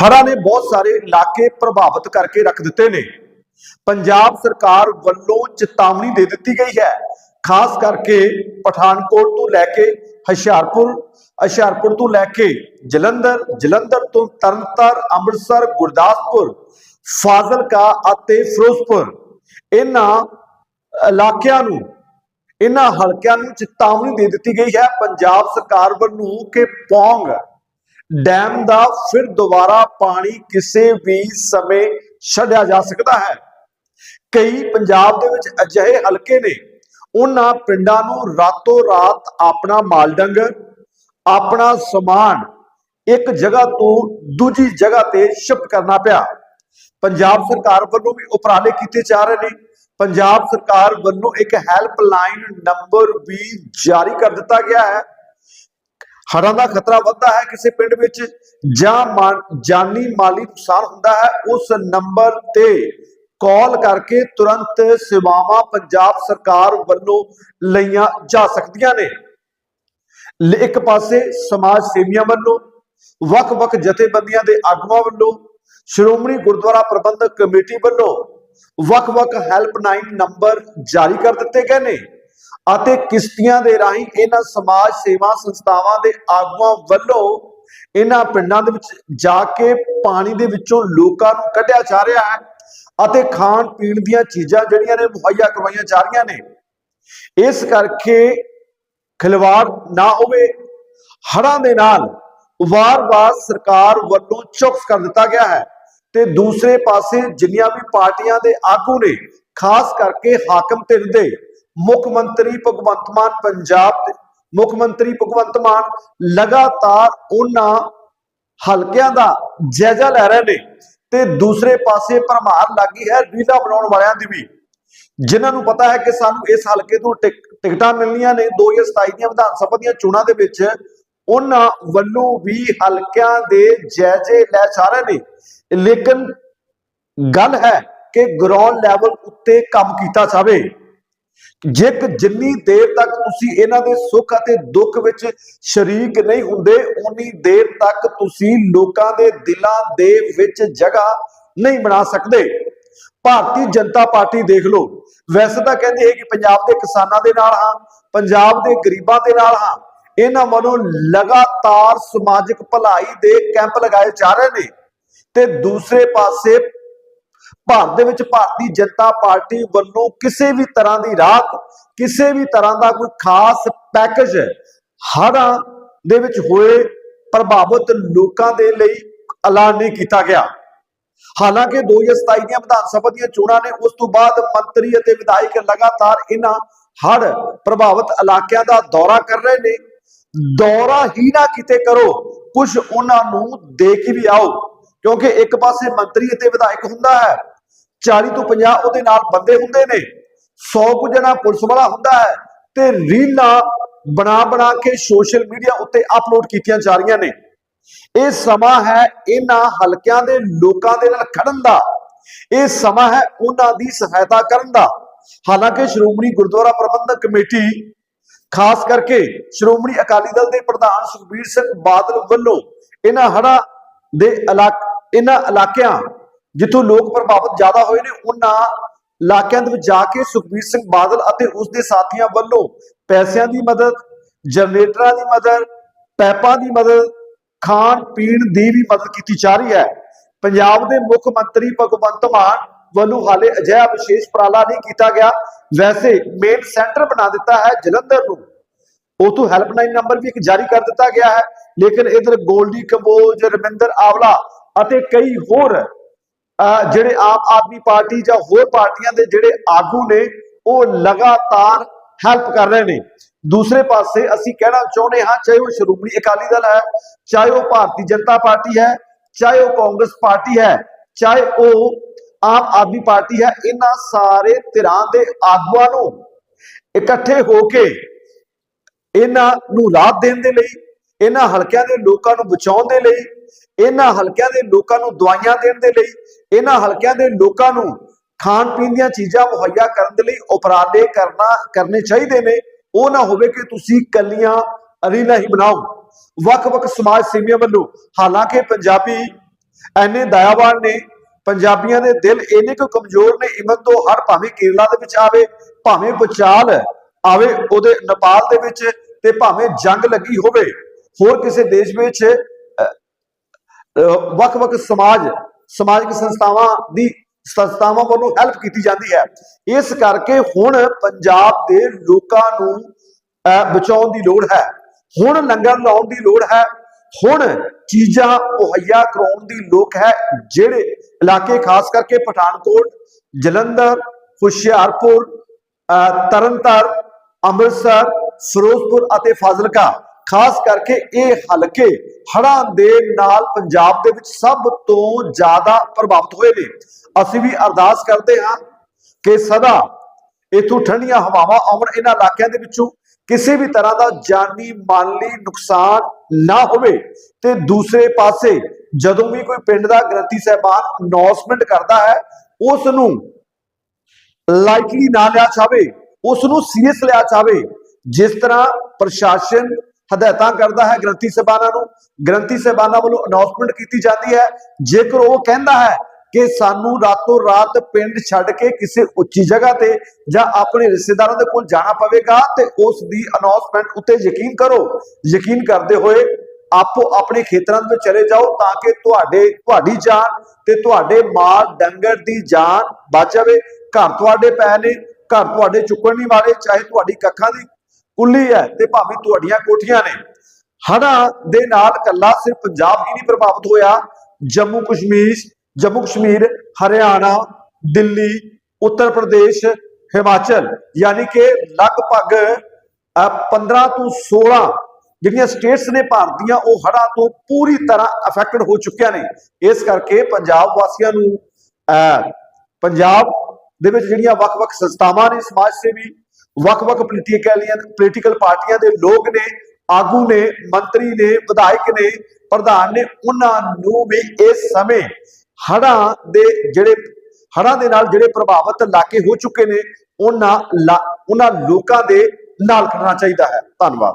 ਹੜ੍ਹਾਂ ਨੇ ਬਹੁਤ ਸਾਰੇ ਇਲਾਕੇ ਪ੍ਰਭਾਵਿਤ ਕਰਕੇ ਰੱਖ ਦਿੱਤੇ ਨੇ। ਪੰਜਾਬ ਸਰਕਾਰ ਵੱਲੋਂ ਚੇਤਾਵਨੀ ਦੇ ਦਿੱਤੀ ਗਈ ਹੈ। ਖਾਸ ਕਰਕੇ ਪਠਾਨਕੋਟ ਤੋਂ ਲੈ ਕੇ ਹੁਸ਼ਿਆਰਪੁਰ ਹੁਸ਼ਿਆਰਪੁਰ ਤੋਂ ਲੈ ਕੇ ਜਲੰਧਰ ਜਲੰਧਰ ਤੋਂ ਤਰਨਤਾਰਨ ਅੰਮ੍ਰਿਤਸਰ, ਗੁਰਦਾਸਪੁਰ, ਫਾਜ਼ਿਲਕਾ ਅਤੇ ਫਿਰੋਜ਼ਪੁਰ। ਇਹਨਾਂ ਇਲਾਕਿਆਂ ਨੂੰ, ਇਹਨਾਂ ਹਲਕਿਆਂ ਨੂੰ ਚੇਤਾਵਨੀ ਦੇ ਦਿੱਤੀ ਗਈ ਹੈ। ਪੰਜਾਬ ਸਰਕਾਰ ਵੱਲੋਂ ਕਿ ਪੌਂਗ ਡੈਮ ਦਾ ਫਿਰ ਦੁਬਾਰਾ ਪਾਣੀ ਕਿਸੇ ਵੀ ਸਮੇਂ ਛੱਡਿਆ ਜਾ ਸਕਦਾ ਹੈ। ਕਈ ਪੰਜਾਬ ਦੇ ਵਿੱਚ ਅਜਿਹੇ ਹਲਕੇ ਨੇ, ਉਹਨਾਂ ਪਿੰਡਾਂ ਨੂੰ ਰਾਤੋਂ ਰਾਤ ਆਪਣਾ ਮਾਲ ਡੰਗਰ, ਆਪਣਾ ਸਮਾਨ ਇੱਕ ਜਗ੍ਹਾ ਤੋਂ ਦੂਜੀ ਜਗ੍ਹਾ ਤੇ ਸ਼ਿਫਟ ਕਰਨਾ ਪਿਆ। ਪੰਜਾਬ ਸਰਕਾਰ ਵੱਲੋਂ ਵੀ ਉਪਰਾਲੇ ਕੀਤੇ ਜਾ ਰਹੇ ਨੇ। ਪੰਜਾਬ ਸਰਕਾਰ ਵੱਲੋਂ ਇੱਕ ਹੈਲਪਲਾਈਨ ਨੰਬਰ ਵੀ ਜਾਰੀ ਕਰ ਦਿੱਤਾ ਗਿਆ ਹੈ। ਹੜ੍ਹਾਂ ਦਾ ਖਤਰਾ ਵੱਧਦਾ ਹੈ, ਕਿਸੇ ਪਿੰਡ ਵਿੱਚ ਜਾਂ ਮਾ- ਜਾਨੀ ਮਾਲੀ ਨੁਕਸਾਨ ਹੁੰਦਾ ਹੈ, ਉਸ ਨੰਬਰ ਤੇ ਕਾਲ ਕਰਕੇ ਤੁਰੰਤ ਸੇਵਾਵਾਂ ਪੰਜਾਬ ਸਰਕਾਰ ਵੱਲੋਂ ਲਈਆਂ ਜਾ ਸਕਦੀਆਂ ਨੇ। ਇੱਕ ਪਾਸੇ ਸਮਾਜ ਸੇਵੀਆਂ ਵੱਲੋਂ, ਵੱਖ-ਵੱਖ ਜਥੇਬੰਦੀਆਂ ਦੇ ਆਗੂਆਂ ਵੱਲੋਂ, ਸ਼੍ਰੋਮਣੀ ਗੁਰਦੁਆਰਾ ਪ੍ਰਬੰਧਕ ਕਮੇਟੀ ਵੱਲੋਂ ਵੱਖ-ਵੱਖ ਹੈਲਪਲਾਈਨ ਨੰਬਰ ਜਾਰੀ ਕਰ ਦਿੱਤੇ ਗਏ ਨੇ। ਅਤੇ ਕਿਸ਼ਤੀਆਂ ਦੇ ਰਾਹੀਂ ਇਹਨਾਂ ਸਮਾਜ ਸੇਵਾ ਸੰਸਥਾਵਾਂ ਦੇ ਆਗੂਆਂ ਵੱਲੋਂ ਇਹਨਾਂ ਪਿੰਡਾਂ ਦੇ ਵਿੱਚ ਜਾ ਕੇ ਪਾਣੀ ਦੇ ਵਿੱਚੋਂ ਲੋਕਾਂ ਨੂੰ ਕੱਢਿਆ ਜਾ ਰਿਹਾ ਹੈ ਅਤੇ ਖਾਣ ਪੀਣ ਦੀਆਂ ਚੀਜ਼ਾਂ ਜਿਹੜੀਆਂ ਨੇ ਮੁਹੱਈਆ ਕਰਵਾਈਆਂ ਜਾ ਰਹੀਆਂ ਨੇ। ਇਸ ਕਰਕੇ ਖਿਲਵਾੜ ਨਾ ਹੋਵੇ, ਹੜ੍ਹਾਂ ਦੇ ਨਾਲ ਵਾਰ-ਵਾਰ ਸਰਕਾਰ ਵੱਲੋਂ ਚੁਕਸ ਕਰ ਦਿੱਤਾ ਗਿਆ ਹੈ ਤੇ ਦੂਸਰੇ ਪਾਸੇ ਜਿੰਨੀਆਂ ਵੀ ਪਾਰਟੀਆਂ ਦੇ ਆਗੂ ਨੇ, ਖਾਸ ਕਰਕੇ ਹਾਕਮ ਧਿਰ ਦੇ ਮੁੱਖ ਮੰਤਰੀ ਭਗਵੰਤ ਮਾਨ ਪੰਜਾਬ ਦੇ, ਮੁੱਖ ਮੰਤਰੀ ਭਗਵੰਤ ਮਾਨ ਲਗਾਤਾਰ ਉਹਨਾਂ ਹਲਕਿਆਂ ਦਾ ਜਾਇਜ਼ਾ ਲੈ ਰਹੇ ਨੇ ਤੇ ਦੂਸਰੇ ਪਾਸੇ ਭਰਮਾਰ ਲੱਗੀ ਹੈ ਰੀਲਾ ਬਣਾਉਣ ਵਾਲਿਆਂ ਦੀ ਵੀ। ਜਿਨ੍ਹਾਂ ਨੂੰ ਪਤਾ ਹੈ ਕਿ ਸਾਨੂੰ ਇਸ ਹਲਕੇ ਤੋਂ ਟਿਕ- ਟਿਕਟਾਂ ਮਿਲਣੀਆਂ ਨੇ 2027 ਦੀਆਂ ਵਿਧਾਨ ਸਭਾ ਦੀਆਂ ਚੋਣਾਂ ਦੇ ਵਿੱਚ। ਉਹਨਾਂ ਵੱਲੋਂ ਵੀ ਹਲਕਿਆਂ ਦੇ ਜਾਇਜ਼ੇ ਲੈ ਜਾ ਰਹੇ ਨੇ। ਲੇਕਿਨ ਗੱਲ ਹੈ ਕਿ ਗਰਾਊਂਡ ਲੈਵਲ ਉੱਤੇ ਕੰਮ ਕੀਤਾ ਜਾਵੇ। ਜੇ ਜਿੰਨੀ ਦੇਰ ਤੱਕ ਤੁਸੀਂ ਇਹਨਾਂ ਦੇ ਸੁੱਖ ਅਤੇ ਦੁੱਖ ਵਿੱਚ ਸ਼ਰੀਕ ਨਹੀਂ ਹੁੰਦੇ ਉਨੀ ਦੇਰ ਤੱਕ ਤੁਸੀਂ ਲੋਕਾਂ ਦੇ ਦਿਲਾਂ ਦੇ ਵਿੱਚ ਜਗ੍ਹਾ ਨਹੀਂ ਬਣਾ ਸਕਦੇ। ਭਾਰਤੀ ਜਨਤਾ ਪਾਰਟੀ ਦੇਖ ਲਓ, ਵੈਸੇ ਤਾਂ ਕਹਿੰਦੇ ਹੈ ਕਿ ਪੰਜਾਬ ਦੇ ਕਿਸਾਨਾਂ ਦੇ ਨਾਲ ਹਾਂ, ਪੰਜਾਬ ਦੇ ਗਰੀਬਾਂ ਦੇ ਨਾਲ ਹਾਂ, ਇਹਨਾਂ ਵੱਲੋਂ ਲਗਾਤਾਰ ਸਮਾਜਿਕ ਭਲਾਈ ਦੇ ਕੈਂਪ ਲਗਾਏ ਜਾ ਰਹੇ ਨੇ ਤੇ ਦੂਸਰੇ ਪਾਸੇ ਭਾਰਤ ਦੇ ਵਿੱਚ ਭਾਰਤੀ ਜਨਤਾ ਪਾਰਟੀ ਵੱਲੋਂ ਕਿਸੇ ਵੀ ਤਰ੍ਹਾਂ ਦੀ ਰਾਹਤ, ਕਿਸੇ ਵੀ ਤਰ੍ਹਾਂ ਦਾ ਕੋਈ ਖਾਸ ਪੈਕੇਜ ਹੜ੍ਹਾਂ ਦੇ ਵਿੱਚ ਹੋਏ ਪ੍ਰਭਾਵਿਤ ਲੋਕਾਂ ਦੇ ਲਈ ਐਲਾਨ ਨਹੀਂ ਕੀਤਾ ਗਿਆ। ਹਾਲਾਂਕਿ 2027 ਦੀਆਂ ਵਿਧਾਨ ਸਭਾ ਦੀਆਂ ਚੋਣਾਂ ਨੇ ਉਸ ਤੋਂ ਬਾਅਦ ਮੰਤਰੀ ਅਤੇ ਵਿਧਾਇਕ ਲਗਾਤਾਰ ਇਹਨਾਂ ਹੜ੍ਹ ਪ੍ਰਭਾਵਿਤ ਇਲਾਕਿਆਂ ਦਾ ਦੌਰਾ ਕਰ ਰਹੇ ਨੇ। ਦੌਰਾ ਹੀ ਨਾ ਕਿਤੇ ਕਰੋ, ਕੁਝ ਉਹਨਾਂ ਨੂੰ ਦੇ ਕੇ ਵੀ ਆਓ, ਕਿਉਂਕਿ ਇੱਕ ਪਾਸੇ ਮੰਤਰੀ ਅਤੇ ਵਿਧਾਇਕ ਹੁੰਦਾ ਹੈ 40 ਤੋਂ 50 ਉਹਦੇ ਨਾਲ ਬੰਦੇ ਹੁੰਦੇ ਨੇ। 100 ਕੁ ਜਣਾ ਪੁਲਿਸ ਵਾਲਾ ਹੁੰਦਾ ਹੈ ਤੇ ਰੀਲਾਂ ਬਣਾ ਬਣਾ ਕੇ ਸੋਸ਼ਲ ਮੀਡੀਆ ਉੱਤੇ ਅਪਲੋਡ ਕੀਤੀਆਂ ਜਾ ਰਹੀਆਂ ਨੇ। ਇਹ ਸਮਾਂ ਹੈ ਇਹਨਾਂ ਹਲਕਿਆਂ ਦੇ ਲੋਕਾਂ ਦੇ ਨਾਲ ਖੜਨ ਦਾ। ਇਹ ਸਮਾਂ ਹੈ ਉਹਨਾਂ ਦੀ ਸਹਾਇਤਾ ਕਰਨ ਦਾ। ਹਾਲਾਂਕਿ ਸ਼੍ਰੋਮਣੀ ਗੁਰਦੁਆਰਾ ਪ੍ਰਬੰਧਕ ਕਮੇਟੀ, ਖਾਸ ਕਰਕੇ ਸ਼੍ਰੋਮਣੀ ਅਕਾਲੀ ਦਲ ਦੇ ਪ੍ਰਧਾਨ ਸੁਖਬੀਰ ਸਿੰਘ ਬਾਦਲ ਵੱਲੋਂ ਇਹਨਾਂ ਹੜ੍ਹਾਂ ਦੇ ਇਲਾਕ, ਇਹਨਾਂ ਇਲਾਕਿਆਂ ਜਿੱਥੋਂ ਲੋਕ ਪ੍ਰਭਾਵਿਤ ਜ਼ਿਆਦਾ ਹੋਏ ਨੇ, ਉਹਨਾਂ ਇਲਾਕਿਆਂ ਦੇ ਵਿੱਚ ਜਾ ਕੇ ਸੁਖਬੀਰ ਸਿੰਘ ਬਾਦਲ ਅਤੇ ਉਸ ਦੇ ਸਾਥੀਆਂ ਵੱਲੋਂ ਪੈਸਿਆਂ ਦੀ ਮਦਦ, ਜਨਰੇਟਰਾਂ ਦੀ ਮਦਦ, ਪੈਪਾਂ ਦੀ ਮਦਦ, ਖਾਣ ਪੀਣ ਦੀ ਵੀ ਮਦਦ ਕੀਤੀ ਜਾ ਰਹੀ ਹੈ। ਪੰਜਾਬ ਦੇ ਮੁੱਖ ਮੰਤਰੀ ਭਗਵੰਤ ਮਾਨ ਵੱਲੋਂ ਹਾਲੇ ਅਜਿਹਾ ਵਿਸ਼ੇਸ਼ ਉਪਰਾਲਾ ਨਹੀਂ ਕੀਤਾ ਗਿਆ। ਵੈਸੇ ਮੇਨ ਸੈਂਟਰ ਬਣਾ ਦਿੱਤਾ ਹੈ ਜਲੰਧਰ ਨੂੰ। ਉਤੋਂ ਹੈਲਪਲਾਈਨ ਨੰਬਰ ਵੀ ਇੱਕ ਜਾਰੀ ਕਰ ਦਿੱਤਾ ਗਿਆ ਹੈ। ਲੇਕਿਨ ਇਧਰ ਗੋਲਡੀ, ਕੰਬੋਜ, ਰਮਿੰਦਰ ਆਵਲਾ ਅਤੇ ਕਈ ਹੋਰ ਜਿਹੜੇ ਆਮ ਆਦਮੀ ਪਾਰਟੀ ਜਾਂ ਹੋਰ ਪਾਰਟੀਆਂ ਦੇ ਜਿਹੜੇ ਆਗੂ ਨੇ, ਉਹ ਲਗਾਤਾਰ ਹੈਲਪ ਕਰ ਰਹੇ ਨੇ। ਦੂਸਰੇ ਪਾਸੇ ਅਸੀਂ ਕਹਿਣਾ ਚਾਹੁੰਦੇ ਹਾਂ, ਚਾਹੇ ਉਹ ਸ਼੍ਰੋਮਣੀ ਅਕਾਲੀ ਦਲ ਹੈ, ਚਾਹੇ ਉਹ ਭਾਰਤੀ ਜਨਤਾ ਪਾਰਟੀ ਹੈ, ਚਾਹੇ ਉਹ ਕਾਂਗਰਸ ਪਾਰਟੀ ਹੈ, ਚਾਹੇ ਉਹ ਆਮ ਆਦਮੀ ਪਾਰਟੀ ਹੈ, ਇਹਨਾਂ ਸਾਰੇ ਧਿਰਾਂ ਦੇ ਆਗੂਆਂ ਨੂੰ ਇਕੱਠੇ ਹੋ ਕੇ ਇਹਨਾਂ ਨੂੰ ਰਾਹਤ ਦੇਣ ਦੇ ਲਈ, ਇਹਨਾਂ ਹਲਕਿਆਂ ਦੇ ਲੋਕਾਂ ਨੂੰ ਬਚਾਉਣ ਦੇ ਲਈ ਇਹਨਾਂ ਹਲਕਿਆਂ ਦੇ ਲੋਕਾਂ ਨੂੰ ਦਵਾਈਆਂ ਦੇਣ ਦੇ ਲਈ, ਇਹਨਾਂ ਹਲਕਿਆਂ ਦੇ ਲੋਕਾਂ ਨੂੰ ਖਾਣ ਪੀਣ ਦੀਆਂ ਚੀਜ਼ਾਂ ਮੁਹੱਈਆ ਕਰਨ ਦੇ ਲਈ ਉਪਰਾਲੇ ਕਰਨਾ, ਕਰਨੇ ਚਾਹੀਦੇ ਨੇ। ਉਹ ਨਾ ਹੋਵੇ ਕਿ ਤੁਸੀਂ ਕੱਲੀਆਂ ਅਰੀਨਾ ਹੀ ਬਣਾਓ। ਵੱਖ-ਵੱਖ ਸਮਾਜ ਸੇਵੀਆਂ ਵੱਲੋਂ ਹਾਲਾਂਕਿ ਪੰਜਾਬੀ ਐਨੇ ਦਇਆਵਾਨ ਨੇ, ਪੰਜਾਬੀਆਂ ਦੇ ਦਿਲ ਇੰਨੇ ਕੁ ਕਮਜ਼ੋਰ ਨੇ, ਇਮਨ ਤੋਂ ਹਰ ਭਾਵੇਂ ਕੇਰਲਾ ਦੇ ਵਿੱਚ ਆਵੇ, ਭਾਵੇਂ ਬਚਾਲ ਆਵੇ ਉਹਦੇ ਨੇਪਾਲ ਦੇ ਵਿੱਚ ਤੇ ਭਾਵੇਂ ਜੰਗ ਲੱਗੀ ਹੋਵੇ, ਹੋਰ ਕਿਸੇ ਦੇਸ਼ ਵਿੱਚ ਵੱਖ-ਵੱਖ ਸਮਾਜ, ਸਮਾਜਿਕ ਸੰਸਥਾਵਾਂ ਦੀ ਸੰਸਥਾਵਾਂ ਵੱਲੋਂ ਹੈਲਪ ਕੀਤੀ ਜਾਂਦੀ ਹੈ। ਇਸ ਕਰਕੇ ਹੁਣ ਪੰਜਾਬ ਦੇ ਲੋਕਾਂ ਨੂੰ ਬਚਾਉਣ ਦੀ ਲੋੜ ਹੈ। ਹੁਣ ਲੰਗਰ ਲਾਉਣ ਦੀ ਲੋੜ ਹੈ। ਹੁਣ ਚੀਜ਼ਾਂ ਮੁਹੱਈਆ ਕਰਾਉਣ ਦੀ ਲੋਕ ਹੈ, ਜਿਹੜੇ ਇਲਾਕੇ ਖਾਸ ਕਰਕੇ ਪਠਾਨਕੋਟ, ਜਲੰਧਰ, ਹੁਸ਼ਿਆਰਪੁਰ ਤਰਨਤਾਰਨ, ਅੰਮ੍ਰਿਤਸਰ, ਫਿਰੋਜ਼ਪੁਰ ਅਤੇ ਫਾਜ਼ਿਲਕਾ ਖਾਸ ਕਰਕੇ ਇਹ ਹਲਕੇ ਹੜ੍ਹਾਂ ਦੇ ਨਾਲ ਪੰਜਾਬ ਦੇ ਵਿੱਚ ਸਭ ਤੋਂ ਜ਼ਿਆਦਾ ਪ੍ਰਭਾਵਿਤ ਹੋਏ ਨੇ। ਅਸੀਂ ਵੀ ਅਰਦਾਸ ਕਰਦੇ ਹਾਂ ਕਿ ਸਦਾ ਇਥੋਂ ਠੰਡੀਆਂ ਹਵਾਵਾਂ ਆਉਣ ਇਹਨਾਂ ਇਲਾਕਿਆਂ ਦੇ ਵਿੱਚੋਂ ਕਿਸੇ ਵੀ ਤਰ੍ਹਾਂ ਦਾ ਜਾਨੀ ਮਾਲੀ ਨੁਕਸਾਨ ਨਾ ਹੋਵੇ ਤੇ ਦੂਸਰੇ ਪਾਸੇ ਜਦੋਂ ਵੀ ਕੋਈ ਪਿੰਡ ਦਾ ਗ੍ਰੰਥੀ ਸਹਿਬਾਨ ਅਨਾਉਂਸਮੈਂਟ ਕਰਦਾ ਹੈ ਉਸ ਨੂੰ ਲਾਈਕਲੀ ਨਾ ਲਿਆ ਜਾਵੇ ਉਸ ਨੂੰ ਸੀਰੀਅਸ ਲਿਆ ਜਾਵੇ, ਜਿਸ ਤਰ੍ਹਾਂ ਪ੍ਰਸ਼ਾਸਨ ਹਦਾਇਤਾਂ ਕਰਦਾ ਹੈ ਗ੍ਰੰਥੀ ਸਹਿਬਾਨਾਂ ਨੂੰ। ਗ੍ਰੰਥੀ ਸਹਿਬਾਨਾਂ ਵੱਲੋਂ ਅਨਾਉਂਸਮੈਂਟ ਕੀਤੀ ਜਾਂਦੀ ਹੈ। ਜੇਕਰ ਉਹ ਕਹਿੰਦਾ ਹੈ ਕਿ ਸਾਨੂੰ ਰਾਤੋਂ ਰਾਤ ਪਿੰਡ ਛੱਡ ਕੇ ਕਿਸੇ ਉੱਚੀ ਜਗ੍ਹਾ ਤੇ ਜਾਂ ਆਪਣੇ ਰਿਸ਼ਤੇਦਾਰਾਂ ਦੇ ਕੋਲ ਜਾਣਾ ਪਵੇਗਾ ਤੇ ਉਸ ਦੀ ਅਨਾਉਂਸਮੈਂਟ ਉੱਤੇ ਯਕੀਨ ਕਰੋ। ਯਕੀਨ ਕਰਦੇ ਹੋਏ ਆਪੋ ਆਪਣੇ ਖੇਤਰਾਂ ਦੇ ਵਿੱਚ ਚਲੇ ਜਾਓ ਤਾਂ ਕਿ ਤੁਹਾਡੇ, ਤੁਹਾਡੀ ਜਾਨ ਤੇ ਤੁਹਾਡੇ ਮਾਲ ਡੰਗਰ ਦੀ ਜਾਨ ਬਚ ਜਾਵੇ। ਘਰ ਤੁਹਾਡੇ ਪੈ ਨੇ, ਘਰ ਤੁਹਾਡੇ ਚੁੱਕਣ ਨਹੀਂ ਵਾਲੇ, ਚਾਹੇ ਤੁਹਾਡੀ ਕੱਖਾਂ ਦੀ ਕੁੱਲੀ ਹੈ ਤੇ ਭਾਵੇਂ ਤੁਹਾਡੀਆਂ ਕੋਠੀਆਂ ਨੇ। ਹੜ੍ਹਾਂ ਦੇ ਨਾਲ ਕੱਲਾ ਸਿਰਫ ਪੰਜਾਬ ਹੀ ਨਹੀਂ ਪ੍ਰਭਾਵਿਤ ਹੋਇਆ। ਜੰਮੂ ਕਸ਼ਮੀਰ ਜੰਮੂ ਕਸ਼ਮੀਰ ਹਰਿਆਣਾ ਦਿੱਲੀ ਉੱਤਰ ਪ੍ਰਦੇਸ਼ ਹਿਮਾਚਲ ਯਾਨੀ ਕਿ ਲਗਭਗ ਅਹ, 15 ਤੋਂ 16 ਜਿਹੜੀਆਂ ਸਟੇਟਸ ਨੇ ਭਾਰਤ ਦੀਆਂ ਉਹ ਹੜ੍ਹਾਂ ਤੋਂ ਪੂਰੀ ਤਰ੍ਹਾਂ ਅਫੈਕਟਡ ਹੋ ਚੁੱਕੀਆਂ ਨੇ। ਇਸ ਕਰਕੇ ਪੰਜਾਬ ਵਾਸੀਆਂ ਨੂੰ ਅਹ, ਪੰਜਾਬ ਦੇ ਵਿੱਚ ਜਿਹੜੀਆਂ ਵੱਖ-ਵੱਖ ਸੰਸਥਾਵਾਂ ਨੇ ਸਮਾਜ ਸੇਵੀ ਵੱਖ-ਵੱਖ ਪੋਲੀਟੀਕਲ ਪੋਲੀਟੀਕਲ ਪਾਰਟੀਆਂ ਦੇ ਲੋਕ ਨੇ, ਆਗੂ ਨੇ, ਮੰਤਰੀ ਨੇ, ਵਿਧਾਇਕ ਨੇ, ਪ੍ਰਧਾਨ ਨੇ, ਉਹਨਾਂ ਨੂੰ ਵੀ ਇਸ ਸਮੇਂ ਹੜ੍ਹਾਂ ਦੇ ਜਿਹੜੇ, ਹੜ੍ਹਾਂ ਦੇ ਨਾਲ ਜਿਹੜੇ ਪ੍ਰਭਾਵਿਤ ਇਲਾਕੇ ਹੋ ਚੁੱਕੇ ਨੇ, ਉਹਨਾਂ ਲਾ- ਉਹਨਾਂ ਲੋਕਾਂ ਦੇ ਨਾਲ ਖੜਨਾ ਚਾਹੀਦਾ ਹੈ। ਧੰਨਵਾਦ।